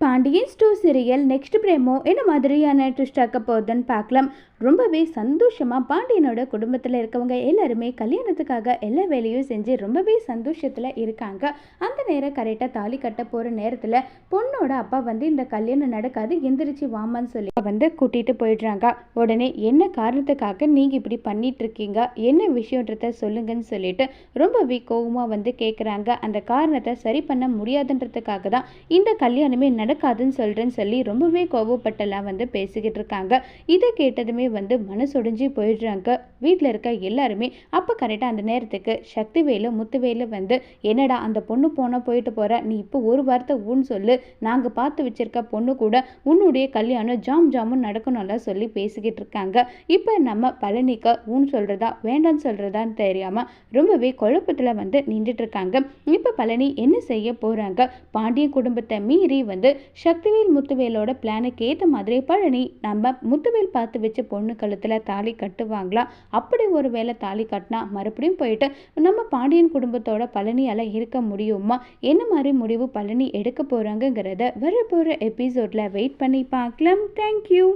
Pandian stores serial next promo என்ன மாதிரியான twist ஆக்க போகுதுன்னு பார்க்கலாம். ரொம்பவே சந்தோஷமாக பாண்டியனோட குடும்பத்தில் இருக்கவங்க எல்லாருமே கல்யாணத்துக்காக எல்லா வேலையும் செஞ்சு ரொம்பவே சந்தோஷத்தில் இருக்காங்க. அந்த நேரம் கரெக்டாக தாலி கட்ட போகிற நேரத்தில் பொண்ணோட அப்பா வந்து இந்த கல்யாணம் நடக்காது எந்திரிச்சு வாமான்னு சொல்லி வந்து கூட்டிகிட்டு போயிடுறாங்க. உடனே என்ன காரணத்துக்காக நீங்கள் இப்படி பண்ணிட்டு இருக்கீங்க? என்ன விஷயன்றத சொல்லுங்கன்னு சொல்லிட்டு ரொம்பவே கோவமாக வந்து கேட்குறாங்க அந்த காரணத்தை சரி பண்ண முடியாதுன்றதுக்காக தான் இந்த கல்யாணமே நடக்காதுன்னு சொல்கிறேன்னு சொல்லி ரொம்பவே கோவப்பட்டெல்லாம் வந்து பேசிக்கிட்டு இருக்காங்க இதை கேட்டதுமே வந்து மனசொடிஞ்சு போயிடுறாங்க. வீட்டில் இருக்க எல்லாருமே அப்போ கரெக்டாக அந்த நேரத்துக்கு சக்திவேலு முத்துவேலு வந்து என்னடா அந்த பொண்ணு போனால் போயிட்டு போகிற நீ இப்போ ஒரு வார்த்தை ஊன்னு சொல்லு. நாங்கள் பார்த்து வச்சிருக்க பொண்ணு கூட உன்னுடைய கல்யாணம் ஜாம் ஜாமும் நடக்கணும்லாம் சொல்லி பேசிக்கிட்டு இருக்காங்க இப்போ நம்ம பழனிக்கு ஊன்னு சொல்கிறதா வேண்டான்னு சொல்கிறதான்னு தெரியாமல் ரொம்பவே குழப்பத்தில் வந்து நின்றுட்டு இருக்காங்க இப்போ பழனி என்ன செய்ய போகிறாங்க பாண்டிய குடும்பத்தை மீறி வந்து சக்திவேல் முத்துவேலோட பிளானுக்கு ஏற்ற மாதிரி பழனி நம்ம முத்துவேல் பார்த்து வச்ச பொண்ணு கழுத்தில் தாலி கட்டுவாங்களா? அப்படி ஒரு வேளை தாலி கட்டினா மறுபடியும் போயிட்டு நம்ம பாண்டியன் குடும்பத்தோட பழனியால் இருக்க முடியுமா? என்ன மாதிரி முடிவு பழனி எடுக்க போகிறாங்கங்கிறத வரப்போகிற போகிற எபிசோடில் வெயிட் பண்ணி பார்க்கலாம். தேங்க்யூ